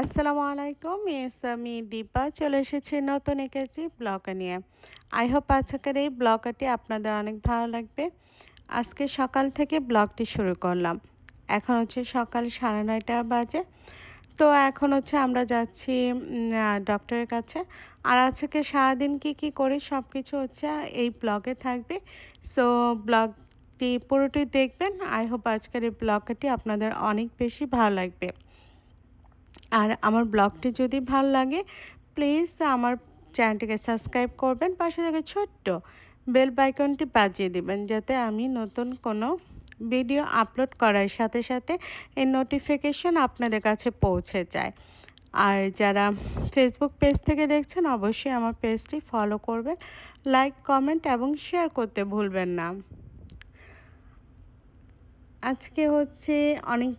আসসালামু আলাইকুম এস আমি দীপা, চলে এসেছি নতুন এঁকেছি ব্লগ নিয়ে। আই হোপ আজকের এই ব্লগটি আপনাদের অনেক ভালো লাগবে। আজকে সকাল থেকে ব্লগটি শুরু করলাম। এখন হচ্ছে সকাল সাড়ে নয়টা বাজে। তো এখন হচ্ছে আমরা যাচ্ছি ডক্টরের কাছে। আর আজকে সারাদিন কি কি করি সব কিছু হচ্ছে এই ব্লগে থাকবে। সো ব্লগটি পুরোটি দেখবেন। আই হোপ আজকের এই ব্লগটি আপনাদের অনেক বেশি ভালো লাগবে। আর আমার ব্লগটি যদি ভালো লাগে প্লিজ আমার চ্যানেলটিকে সাবস্ক্রাইব করবেন, পাশে থেকে ছোট্ট বেল বাইকনটি বাজিয়ে দিবেন, যাতে আমি নতুন কোনো ভিডিও আপলোড করার সাথে সাথে এই নোটিফিকেশন আপনাদের কাছে পৌঁছে যায়। আর যারা ফেসবুক পেজ থেকে দেখছেন, অবশ্যই আমার পেজটি ফলো করবেন লাইক কমেন্ট এবং শেয়ার করতে ভুলবেন না। আজকে হচ্ছে অনেক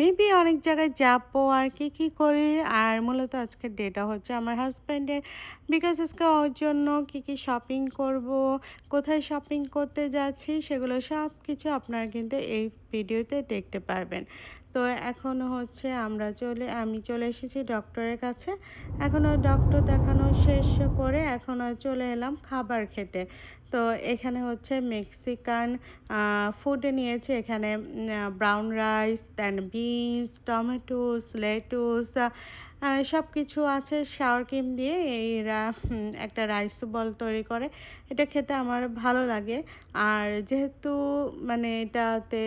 মেবি অনেক জায়গায় যাব আর কি, কী করে? আর মূলত আজকের ডেটা হচ্ছে আমার হাজব্যান্ডের বিকজ আজকে ওর জন্য কী কী শপিং করব, কোথায় শপিং করতে যাচ্ছি, সেগুলো সব কিছু আপনারা কিন্তু এই ভিডিওতে দেখতে পারবেন। তো এখন হচ্ছে আমরা চলে, আমি চলে এসেছি ডক্টরের কাছে। এখনও ডক্টর দেখানো শেষ করে এখন চলে এলাম খাবার খেতে। তো এখানে হচ্ছে মেক্সিকান ফুড নিয়েছে। এখানে brown rice then beans tomatoes lettuce সব কিছু আছে। শাওয়ার ক্রিম দিয়ে এরা একটা রাইস বল তৈরি করে। এটা খেতে আমার ভালো লাগে। আর যেহেতু মানে এটাতে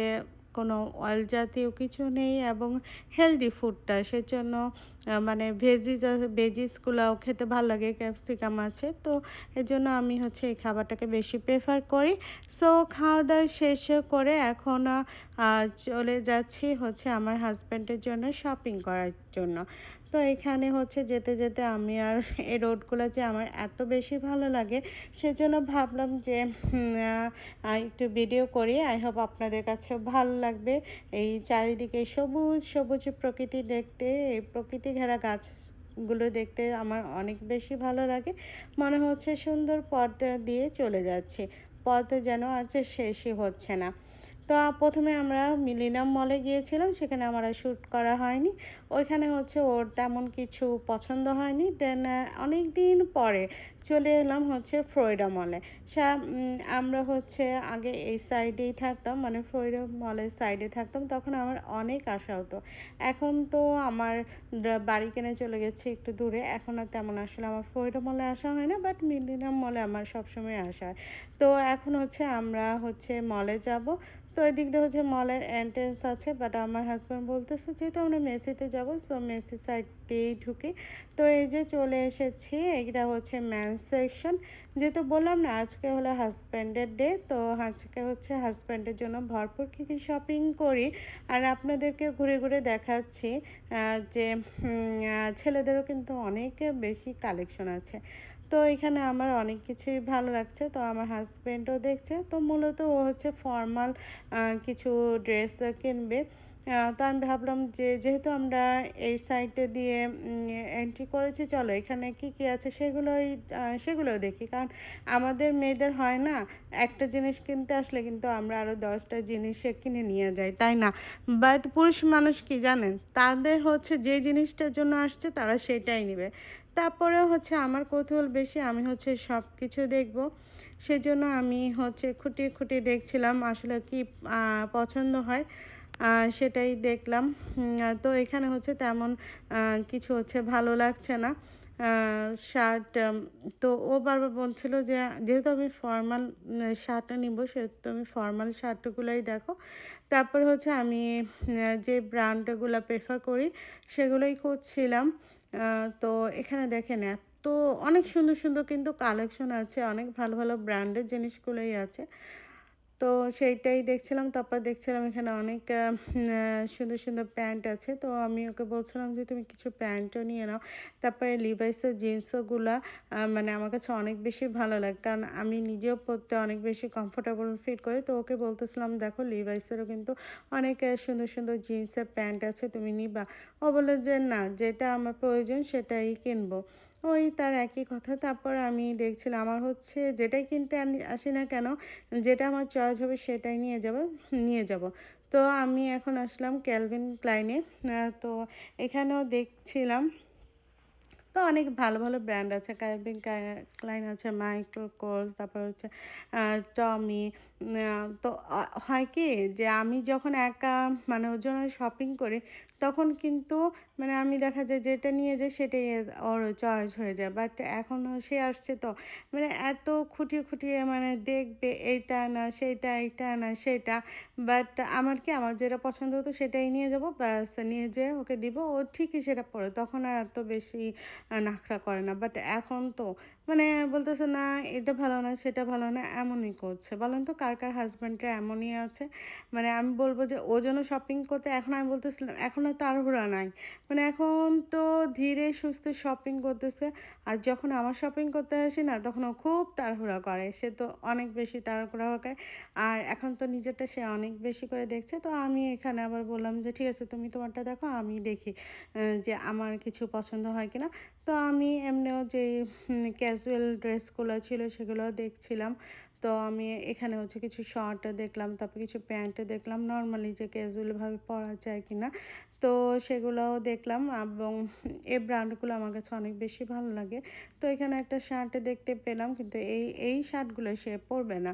কোনো অয়েল জাতীয় কিছু নেই এবং হেলদি ফুডটা সেজন্য মানে ভেজিস ভেজিসগুলোও খেতে ভালো লাগে ক্যাপসিকাম আছে। তো এজন্য আমি হচ্ছে এই খাবারটাকে বেশি প্রেফার করি। সো খাওয়া দাওয়া শেষ করে এখন চলে যাচ্ছি হচ্ছে আমার হাজব্যান্ডের জন্য শপিং করার জন্য। তো এখানে হচ্ছে যেতে যেতে আমি আর এই রোডগুলো যে আমার এত বেশি ভালো লাগে সেজন্য ভাবলাম যে একটু ভিডিও করি। আই হোপ আপনাদের কাছে ভালো লাগবে। এই চারিদিকে সবুজ সবুজ প্রকৃতি দেখতে, এই প্রকৃতি ঘেরা গাছগুলো দেখতে আমার অনেক বেশি ভালো লাগে। মনে হচ্ছে সুন্দর পথ দিয়ে চলে যাচ্ছে। পথ যেন আছে শেষই হচ্ছে না। তো প্রথমে আমরা মিলিনাম মলে গিয়েছিলাম, সেখানে আমার শ্যুট করা হয়নি। ওইখানে হচ্ছে ওর তেমন কিছু পছন্দ হয়নি। দেন অনেক দিন পরে চলে এলাম হচ্ছে ফ্রয়ডা মলে আমরা হচ্ছে আগে এই সাইডেই থাকতাম মানে ফ্রয়ডা মলের সাইডে থাকতাম, তখন আমার অনেক আশা হতো। এখন তো আমার বাড়ি কিনে চলে গেছে একটু দূরে, এখন আর তেমন আসলে আমার ফ্রয়ডা মলে আসা হয় না বাট মিলিনাম মলে আমার সবসময় আসা হয়। তো এখন হচ্ছে আমরা হচ্ছে মলে যাব। তো ওই দিক দিয়ে হচ্ছে মলের এন্ট্রেন্স আছে বাট আমার হাজব্যান্ড বলতেছে যেহেতু আমরা মেসিতে যাব সো মেসি সাইড দিয়েই ঢুকি। তো এই যে চলে এসেছি এটা হচ্ছে ম্যান সেকশন যেহেতু বললাম না, আজকে হলো হাজব্যান্ডের ডে তো আজকে হচ্ছে হাজব্যান্ডের জন্য ভরপুর কী কী শপিং করি। আর আপনাদেরকে ঘুরে ঘুরে দেখাচ্ছি যে ছেলেদেরও কিন্তু অনেক বেশি কালেকশন আছে। তো এখানে আমার অনেক কিছুই ভালো লাগছে। তো আমার হাজব্যান্ডও দেখছে। তো মূলত ও হচ্ছে ফর্মাল কিছু ড্রেস কিনবে। তো আমি ভাবলাম যে যেহেতু আমরা এই সাইটে দিয়ে এন্ট্রি করেছি, চলো এখানে কি কি আছে সেগুলোই সেগুলোও দেখি। কারণ আমাদের মেয়েদের হয় না, একটা জিনিস কিনতে আসলে কিন্তু আমরা আরও দশটা জিনিস কিনে নিয়ে যাই, তাই না? বাট পুরুষ মানুষ কি জানেন? তাদের হচ্ছে যে জিনিসটার জন্য আসছে তারা সেটাই নেবে। তারপরেও হচ্ছে আমার কৌতূহল বেশি, আমি হচ্ছে সব কিছু দেখব। সেজন্য আমি হচ্ছে খুঁটিয়ে খুঁটিয়ে দেখছিলাম আসলে কি পছন্দ হয় সেটাই দেখলাম। তো এখানে হচ্ছে তেমন কিছু হচ্ছে ভালো লাগছে না। শার্ট তো ও বারবার বলছিল যে, যেহেতু আমি ফর্মাল শার্টটা নিব, সেহেতু আমি ফর্মাল শার্টগুলোই দেখো। তারপর হচ্ছে আমি যে ব্র্যান্ডগুলো প্রেফার করি, সেগুলোই করছিলাম তো এখানে দেখেন এত অনেক সুন্দর সুন্দর কিন্তু কালেকশন আছে, অনেক ভালো ভালো ব্র্যান্ডের জিনিসগুলোই আছে। তো সেইটাই দেখছিলাম, তারপর দেখছিলাম এখানে অনেক সুন্দর সুন্দর প্যান্ট আছে। তো আমি ওকে বলছিলাম যে, তুমি কিছু প্যান্টও নিয়ে নাও। তারপরে লিভাইসের জিন্সগুলো মানে আমার কাছে অনেক বেশি ভালো লাগে। কারণ আমি নিজেও পরতে অনেক বেশি কমফোর্টেবল ফিল করি। তো ওকে বলতেছিলাম, দেখো লিভাইসেরও কিন্তু অনেক সুন্দর সুন্দর জিন্সের প্যান্ট আছে, তুমি নিবা। ও বলে যে, না, যেটা আমার প্রয়োজন সেটাই কিনবো। ওই তার একই কথা। তারপর আমি দেখছিলাম, আমার হচ্ছে যেটাই কিনতে আসি না কেন, যেটা আমার চয়েস হবে সেটাই নিয়ে যাব নিয়ে যাব। তো আমি এখন আসলাম ক্যালভিন ক্লাইনে তো এখানেও দেখছিলাম। তো অনেক ভালো ভালো ব্র্যান্ড আছে। ক্যালভিন ক্লাইন আছে মাইক্রো কোর্স তারপর হচ্ছে টমি তো হয় কি যে আমি যখন একা মানে ওর জন্য শপিং করি তখন কিন্তু মানে আমি দেখা যায় যেটা নিয়ে যাই সেটাই ওর চয়েস হয়ে যায়। বাট এখন সে আসছে তো মানে এত খুঁটিয়ে খুঁটিয়ে মানে দেখবে এইটা না, সেইটা, এইটা না সেটা বাট আমার কি আমার যেটা পছন্দ হতো সেটাই নিয়ে যাব, ব্যাস নিয়ে যেয়ে ওকে দিব। ও ঠিকই সেটা পড়ে তখন আর এত বেশি নাখরা করে না। বাট এখন তো মানে বলতেছে, না, এটা ভালো না, সেটা ভালো না, এমনই করছে। বলেন তো কার কার হাজব্যান্ডরা এমনই আছে? মানে আমি বলব যে, ও জন্য শপিং করতে, এখন আমি বলতেছিলাম, এখন আর তাড়াহুড়া নাই। মানে এখন তো ধীরে সুস্থে শপিং করতেছে, আর যখন আমার শপিং করতে আসি না, তখন ও খুব তাড়াহুড়া করে। সে তো অনেক বেশি তাড়াহুড়া করে, আর এখন তো নিজেরটা সে অনেক বেশি করে দেখছে। তো আমি এখানে আবার বললাম যে, ঠিক আছে, তুমি তোমারটা দেখো, আমি দেখি যে আমার কিছু পছন্দ হয় কিনা। তো আমি এমনিও যে ক্যাজুয়াল ড্রেসগুলো ছিল সেগুলো দেখছিলাম। তো আমি এখানে হচ্ছে কিছু শর্ট দেখলাম, তারপর কিছু প্যান্ট দেখলাম নর্মালি যে ক্যাজুয়ালভাবে পরা যায় কিনা। তো সেগুলোও দেখলাম এবং এই ব্র্যান্ডগুলো আমার কাছে অনেক বেশি ভালো লাগে। তো এখানে একটা শার্ট দেখতে পেলাম, কিন্তু এই এই শার্টগুলো সে পরবে না।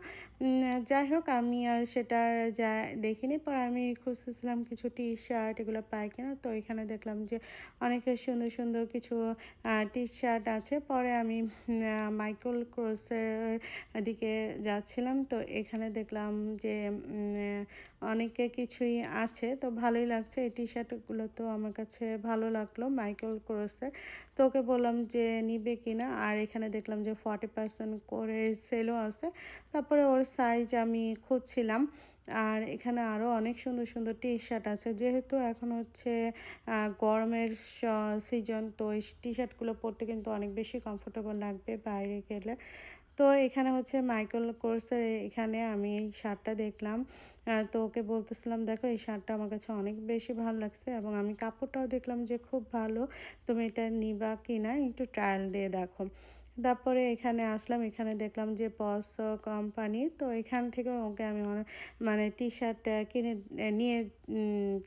যাই হোক, আমি আর সেটা যা দেখিনি, পর আমি খুঁজতেছিলাম কিছু টি শার্ট এগুলো পাই কিনা। তো এখানে দেখলাম যে অনেক সুন্দর সুন্দর কিছু টি শার্ট আছে। পরে আমি মাইকেল ক্রোসের দিকে যাচ্ছিলাম, তো এখানে দেখলাম যে অনেকে কিছুই আছে, তো ভালোই লাগছে। এই টি শার্টগুলো তো আমার কাছে ভালো লাগল মাইকেল ক্রোসের তো ওকে বললাম যে, নিবে কিনা আর এখানে দেখলাম যে ফর্টি পার্সেন্ট করে সেলও আছে। তারপরে ওর সাইজ আমি খুঁজছিলাম। আর এখানে আরও অনেক সুন্দর সুন্দর টি শার্ট আছে। যেহেতু এখন হচ্ছে গরমের সিজন তো এই টি শার্টগুলো পরতে কিন্তু অনেক বেশি কমফোর্টেবল লাগবে বাইরে গেলে। তো এখানে হচ্ছে মাইকেল কোর্সের এখানে আমি এই শার্টটা দেখলাম। তো ওকে বলতেছিলাম, দেখো, এই শার্টটা আমার কাছে অনেক বেশি ভালো লাগছে এবং আমি কাপড়টাও দেখলাম যে খুব ভালো। তুমি এটা নিবা কি না? একটু ট্রায়াল দিয়ে দেখো। তারপরে এখানে আসলাম, এখানে দেখলাম যে পস কোম্পানি তো এখান থেকে ওকে আমি মানে টি শার্ট কিনে নিয়ে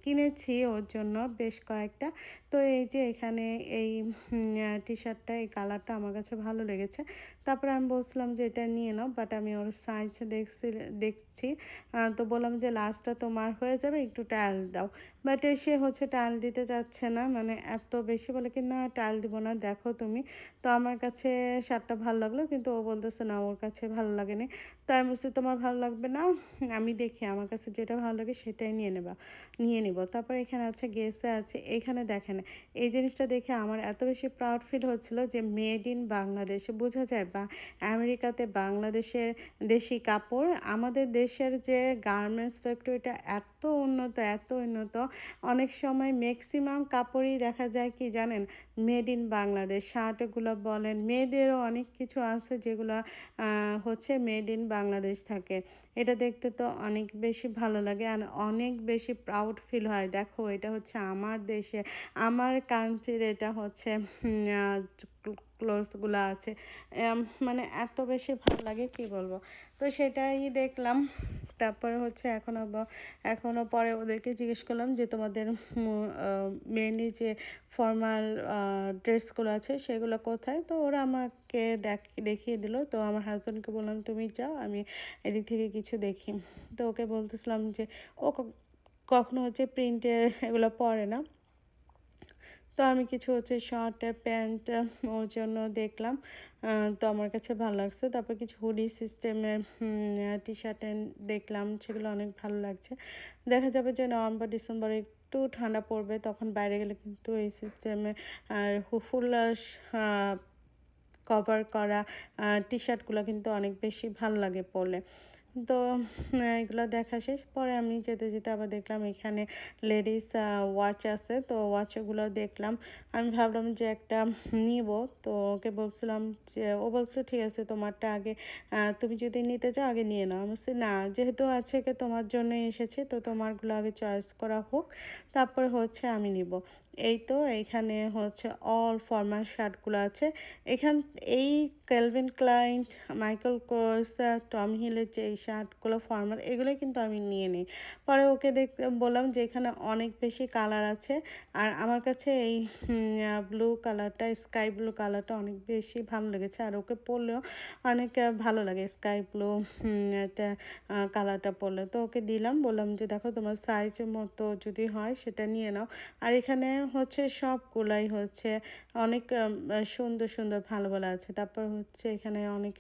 কিনেছি ওর জন্য বেশ কয়েকটা। তো এই যে এখানে এই টি শার্টটা এই কালারটা আমার কাছে ভালো লেগেছে। তারপরে আমি বলছিলাম যে এটা নিয়ে নাও বাট আমি ওর সাইজ দেখছি দেখছি তো বললাম যে লাস্টটা তোমার হয়ে যাবে, একটু টায়াল দাও। বাট সে হচ্ছে টায়াল দিতে যাচ্ছে না মানে এত বেশি বলে কি, না টায়াল দিব না, দেখো তুমি। তো আমার কাছে শার্টটা ভালো লাগল, কিন্তু ও বলতেছে, না, ওর কাছে ভালো লাগেনি। তো আমি বলছি, তোমার ভালো লাগবে না? আমি দেখি, আমার কাছে যেটা ভালো লাগে সেটাই নিয়ে নেবা, নিয়ে নিব। তারপর এখানে আছে গেসে আছে, এখানে দেখেন, এই জিনিসটা দেখে আমার এত বেশি প্রাউড ফিল হচ্ছিল যে মেড ইন বাংলাদেশে, বোঝা যায় বা আমেরিকাতে বাংলাদেশের দেশি কাপড়, আমাদের দেশের যে গার্মেন্টস ফ্যাক্টরিটা এত উন্নত এত উন্নত, অনেক সময় ম্যাক্সিমাম কাপড়ই দেখা যায় কি জানেন মেড ইন বাংলাদেশ, শার্টগুলো বলেন মেয়েদেরও অনেক কিছু আছে যেগুলো হচ্ছে মেড ইন বাংলাদেশ থাকে। এটা দেখতে তো অনেক বেশি ভালো লাগে আর অনেক বেশি প্রাউড ফিল হয়। দেখো, এটা হচ্ছে আমার দেশে, আমার কান্ট্রির এটা হচ্ছে ক্লোথসগুলো আছে। মানে এত বেশি ভালো লাগে, কি বলব? তো সেটাই দেখলাম। তারপরে হচ্ছে এখনও এখনও পরে ওদেরকে জিজ্ঞেস করলাম যে তোমাদের মেনলি যে ফর্মাল ড্রেসগুলো আছে সেগুলো কোথায়? তো ওরা আমাকে দেখ, দেখিয়ে দিল। তো আমার হাজব্যান্ডকে বললাম, তুমি যাও, আমি এদিক থেকে কিছু দেখি। তো ওকে বলতেছিলাম যে ও কখনো হচ্ছে প্রিন্টের এগুলো পরে না। তো আমি কিছু হচ্ছে শার্ট প্যান্ট ওর জন্য দেখলাম। তো আমার কাছে ভালো লাগছে। তারপর কিছু হুডি সিস্টেমের টি শার্ট দেখলাম, সেগুলো অনেক ভালো লাগছে। দেখা যাবে যে নভেম্বর, ডিসেম্বরে একটু ঠান্ডা পড়বে, তখন বাইরে গেলে কিন্তু এই সিস্টেমে আর ফুল কভার করা টি শার্টগুলো কিন্তু অনেক বেশি ভালো লাগে পরলে। তো এগুলো দেখা শেষ। পরে আমি যেতে যেতে আবার দেখলাম এখানে লেডিস ওয়াচ আছে। তো ওয়াচগুলো দেখলাম। আমি ভাবলাম যে একটা নিব। তো ওকে বলছিলাম যে, ও বলছে, ঠিক আছে, তোমারটা আগে তুমি যদি নিতে চাও, আগে নিয়ে নাও। আমি বলছি, না, যেহেতু আছে তোমার জন্য এসেছে, তো তোমারগুলো আগে চয়েস করা হোক। তারপরে হচ্ছে আমি নিব। এই তো এখানে হচ্ছে অল ফর্মাল শার্টগুলো আছে। এখান, এই Calvin Klein Michael Kors Tom হিলের যে এই শার্টগুলো ফর্মাল এগুলো কিন্তু আমি নিয়ে নিই। পরে ওকে দেখ, বললাম যে এখানে অনেক বেশি কালার আছে। আর আমার কাছে এই ব্লু কালারটা স্কাই ব্লু কালারটা অনেক বেশি ভালো লেগেছে। আর ওকে পরলেও অনেক ভালো লাগে স্কাই ব্লু একটা কালারটা পরলে। তো ওকে দিলাম, বললাম যে দেখো তোমার সাইজের মতো যদি হয় সেটা নিয়ে নাও। আর এখানে হচ্ছে সবগুলাই হচ্ছে অনেক সুন্দর সুন্দর ভালো ভালো আছে। তারপর হচ্ছে এখানে অনেক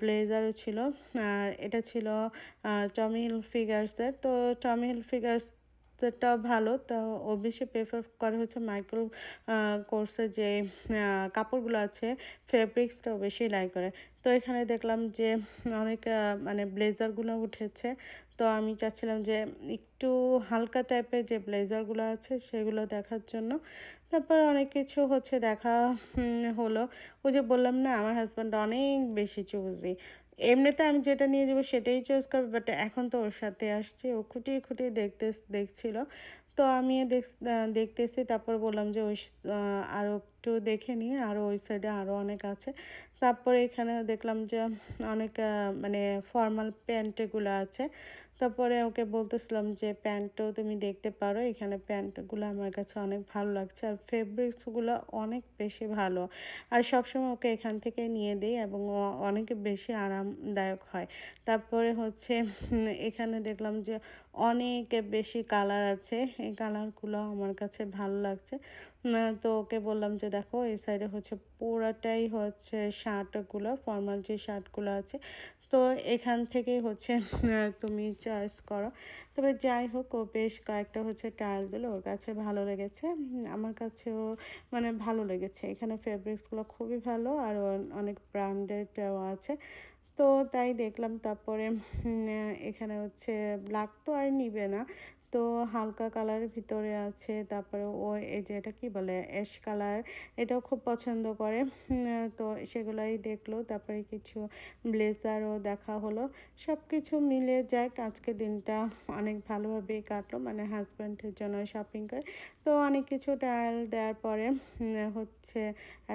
ব্লেজারও ছিল। আর এটা ছিল টমিল ফিগার্সের তো টমিল ফিগার্স টা ভালো, তো ও বেশি প্রেফার করে হচ্ছে মাইক্রো কোর্সের যে কাপড়গুলো আছে ফেব্রিক্সটাও বেশি লাইক করে। তো এখানে দেখলাম যে অনেক মানে ব্লেজারগুলো উঠেছে, তো আমি চাচ্ছিলাম যে একটু হালকা টাইপের যে ব্লেজারগুলো আছে সেগুলো দেখার জন্য। তারপর অনেক কিছু হচ্ছে দেখা হলো। ও যে বললাম না, আমার হাজব্যান্ড অনেক বেশি চুজি এমনিতে আমি যেটা নিয়ে যাব সেটাই চয়েস করব বাট এখন তো ওর সাথে আসছে। ও খুঁটিয়ে খুঁটিয়ে দেখতে দেখছিল। তো আমি দেখ দেখতেছি। তারপর বললাম যে ওই আরও একটু দেখে নিয়ে আরও ওই সাইডে আরও অনেক আছে। তারপরে এখানে দেখলাম যে অনেক মানে ফর্মাল প্যান্টগুলো আছে। তারপরে ওকে বলতেছিলাম যে, প্যান্টও তুমি দেখতে পারো। এখানে প্যান্টগুলো আমার কাছে অনেক ভালো লাগছে আর ফেব্রিক্সগুলো অনেক বেশি ভালো। আর সবসময় ওকে এখান থেকে নিয়ে দিই এবং অনেক বেশি আরামদায়ক হয়। তারপরে হচ্ছে এখানে দেখলাম যে অনেক বেশি কালার আছে। এই কালারগুলো আমার কাছে ভালো লাগছে। তো ওকে বললাম যে, দেখো, এই সাইডে হচ্ছে পুরাটাই হচ্ছে শার্টগুলো, ফর্মাল যে শার্টগুলো আছে তো এখান থেকে হচ্ছে তুমি চয়েস করো। তবে যাই হোক, ও বেশ কয়েকটা হচ্ছে টাইল দিল, ওর কাছে ভালো লেগেছে। আমার কাছেও মানে ভালো লেগেছে। এখানে ফেব্রিক্সগুলো খুবই ভালো আর অনেক ব্র্যান্ডেডও আছে। তো তাই দেখলাম, তারপরে এখানে হচ্ছে ব্ল্যাক তো আর নিবে না। তো হালকা কালারের ভিতরে আছে, তারপরে ও এই যে এটা কি বলে অ্যাশ কালার এটাও খুব পছন্দ করে। তো সেগুলাই দেখল, তারপরে কিছু ব্লেজারও দেখা হলো। সব কিছু মিলে যাক, আজকে দিনটা অনেক ভালোভাবেই কাটলো মানে হাজব্যান্ডের জন্য শপিং করে। তো অনেক কিছু ট্রায়াল দেওয়ার পরে হচ্ছে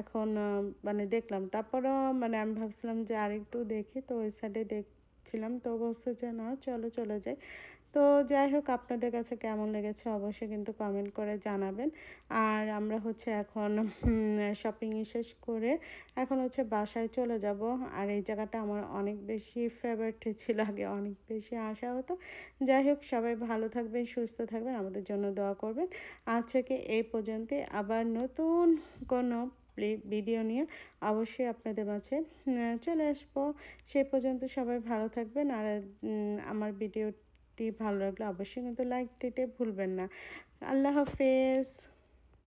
এখন মানে দেখলাম। তারপরও মানে আমি ভাবছিলাম যে আরেকটু দেখি, তো ওই সাইডে দেখছিলাম। তো বলছে যে, না, চলো, চলে যাই। তো যাই হোক, আপনাদের কাছে কেমন লেগেছে অবশ্যই কিন্তু কমেন্ট করে জানাবেন। আর আমরা হচ্ছে এখন শপিং শেষ করে এখন হচ্ছে বাসায় চলে যাব। আর এই জায়গাটা আমার অনেক বেশি ফেভারিট ছিল, আগে অনেক বেশি আশা হতো। যাই হোক, সবাই ভালো থাকবেন, সুস্থ থাকবেন, আমাদের জন্য দোয়া করবেন। আজকে এই পর্যন্ত আবার নতুন কোনো ভিডিও নিয়ে অবশ্যই আপনাদের মাঝে চলে আসব। সেই পর্যন্ত সবাই ভালো থাকবেন। আর আমার ভিডিও ভালো লাগলে। অবশ্যই কিন্তু লাইক দিতে ভুলবেন না। আল্লাহ হাফেজ।